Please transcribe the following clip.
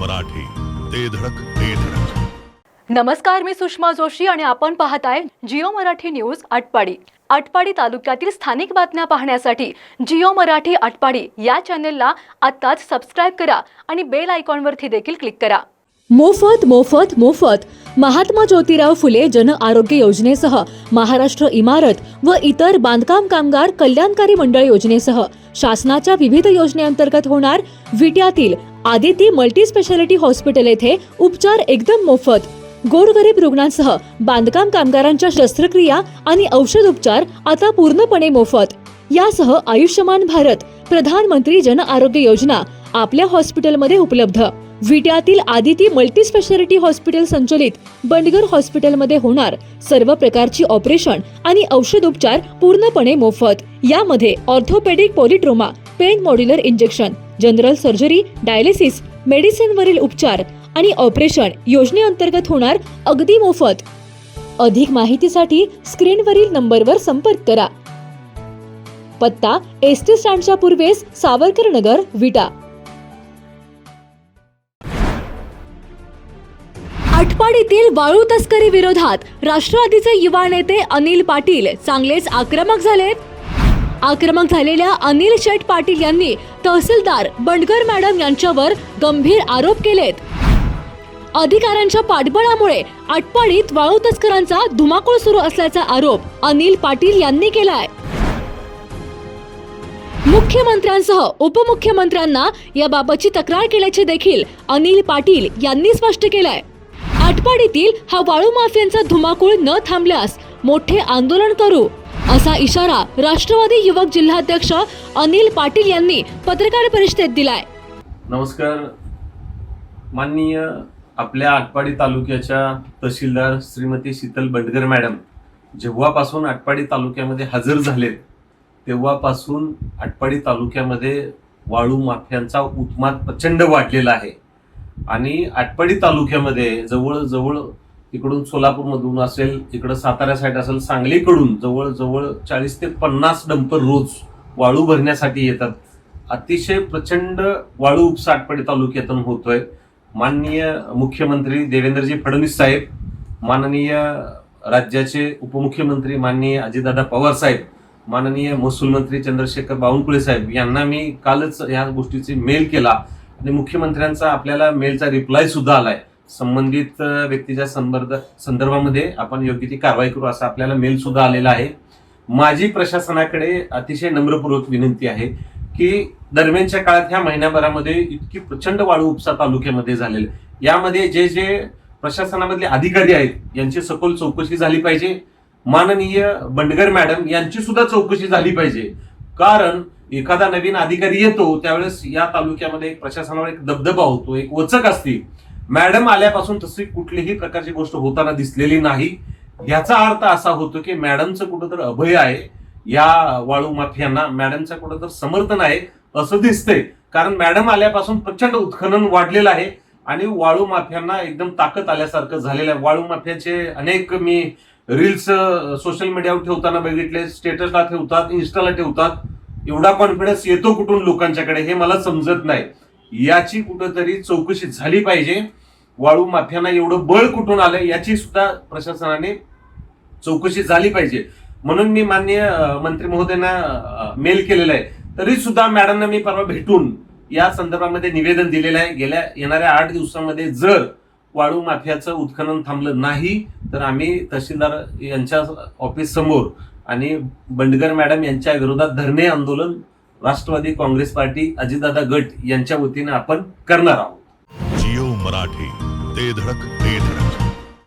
मराठी. ते धडक ते धडक. नमस्कार मी सुषमा जोशी आणि आपण पाहताय जिओ मराठी न्यूज आटपाडी. आटपाडी तालुक्यातील स्थानिक बातम्या पाहण्यासाठी जिओ मराठी आटपाडी या चॅनेलला आत्ताच सबस्क्राईब करा आणि बेल आयकॉनवरती देखील क्लिक करा. मोफत मोफत मोफत महात्मा ज्योतिराव फुले जन आरोग्य योजनेसह महाराष्ट्र इमारत व इतर बांधकाम कामगार कल्याणकारी मंडळ योजनेसह शासनाच्या विविध योजनेअंतर्गत होणार विट्यातील आदिती मल्टी स्पेशालिटी हॉस्पिटल येथे उपचार एकदम मोफत. गोरगरीब रुग्णांसह बांधकाम कामगारांच्या शस्त्रक्रिया आणि औषध उपचार आता पूर्णपणे मोफत. यासह आयुष्यमान भारत प्रधानमंत्री जन आरोग्य योजना आपल्या हॉस्पिटलमध्ये उपलब्ध. विट्यातील आदिती मल्टी स्पेशालिटी हॉस्पिटल संचलित बंडगर हॉस्पिटलमध्ये होणार सर्व प्रकारची ऑपरेशन आणि औषध उपचार पूर्णपणे मोफत. यामध्ये orthopaedic polytrauma pain modular injection general surgery dialysis मेडिसिनवरील उपचार आणि ऑपरेशन योजनेअंतर्गत होणार अगदी मोफत. अधिक माहितीसाठी स्क्रीनवरील नंबरवर संपर्क करा. पत्ता एस टी स्टँडच्या पूर्वेस सावरकर नगर विटा. आटपाडीतील वाळू तस्करी विरोधात राष्ट्रवादीचे युवा नेते अनिल पाटील चांगलेच आक्रमक झालेत. आक्रमक झालेल्या अनिल शेठ पाटील यांनी तहसीलदार बंडगर मॅडम यांच्यावर गंभीर आरोप केलेत. अधिकाऱ्यांच्या पाठबळामुळे आटपाडीत वाळू तस्करांचा धुमाकूळ सुरू असल्याचा आरोप अनिल पाटील यांनी केलाय. मुख्यमंत्र्यांसह उपमुख्यमंत्र्यांना याबाबतची तक्रार केल्याचे देखील अनिल पाटील यांनी स्पष्ट केलंय. आटपाडीतील हा वाळू माफियांचा धुमाकूळ न थांबल्यास मोठे आंदोलन करू. असा इशारा राष्ट्रवादी युवक जिल्हाध्यक्ष अनिल पाटील यांनी पत्रकार परिषदेत दिलाय. नमस्कार. माननीय आपल्या आटपाडी तालुक्याच्या तहसीलदार श्रीमती शीतल बंडगर मॅडम जेव्हापासून आटपाडी तालुक्यामध्ये हजर झालेत तेव्हापासून आटपाडी तालुक्यामध्ये वाळू माफियांचा उत्माद प्रचंड वाढलेला आहे. आणि आटपाडी तालुक्यामध्ये जवळजवळ इकडून सोलापूरमधून असेल इकडं सातारा साईड असेल सांगलीकडून जवळजवळ चाळीस ते पन्नास डंपर रोज वाळू भरण्यासाठी येतात. अतिशय प्रचंड वाळू उपसाटपडे तालुक्यातून होतोय. माननीय मुख्यमंत्री देवेंद्रजी फडणवीस साहेब माननीय राज्याचे उपमुख्यमंत्री माननीय अजितदादा पवार साहेब माननीय महसूल मंत्री चंद्रशेखर बावनकुळे साहेब यांना मी कालच या गोष्टीचे मेल केला. आणि मुख्यमंत्र्यांचा आपल्याला मेलचा रिप्लाय सुद्धा आलाय. संबंधित व्यक्तीच्या संदर्भ संदर्भामध्ये आपण योग्य ती कारवाई करू असा आपल्याला मेल सुद्धा आलेला आहे. माझी प्रशासनाकडे अतिशय नम्रपूर्वक विनंती आहे की दरम्यानच्या काळात ह्या महिन्याभरामध्ये इतकी प्रचंड वाळू उपसा तालुक्यामध्ये झालेली यामध्ये जे जे प्रशासनामधले अधिकारी आहेत यांची सखोल चौकशी झाली पाहिजे. माननीय बंडगर मॅडम यांची सुद्धा चौकशी झाली पाहिजे. कारण एखादा नवीन अधिकारी येतो त्यावेळेस या तालुक्यामध्ये एक प्रशासनावर एक दबदबा होतो एक वचक असते. मॅडम आल्यापासून तशी कुठलीही प्रकारची गोष्ट होताना दिसलेली नाही. याचा अर्थ असा होतो की मॅडमचं कुठंतरी अभय आहे. या वाळू माफियांना मॅडमचं कुठंतरी समर्थन आहे असं दिसतंय. कारण मॅडम आल्यापासून प्रचंड उत्खनन वाढलेलं आहे. आणि वाळू माफियांना एकदम ताकद आल्यासारखं झालेलं आहे. वाळू माफियाचे अनेक मी रील्स सोशल मीडियावर ठेवताना बघितले स्टेटसला ठेवतात इन्स्टाला ठेवतात. एवढा कॉन्फिडन्स येतो कुठून लोकांच्याकडे हे मला समजत नाही. याची कुठंतरी चौकशी झाली पाहिजे. वाळू माफियांना एवढं बळ कुठून आलं याची सुद्धा प्रशासनाने चौकशी झाली पाहिजे. म्हणून मी माननीय मंत्री महोदयांना मेल केलेला आहे. तरी सुद्धा मॅडमना मी परवा भेटून या संदर्भामध्ये निवेदन दिलेलं आहे. गेल्या येणाऱ्या आठ दिवसामध्ये जर वाळू माफियाचं उत्खनन थांबलं नाही तर आम्ही तहसीलदार यांच्या ऑफिस समोर आणि बंडगर मॅडम यांच्या विरोधात धरणे आंदोलन राष्ट्रवादी काँग्रेस पार्टी अजितदादा गट यांच्या वतीने आपण करणार आहोत. जिओ मराठी ते धडक ते धडक.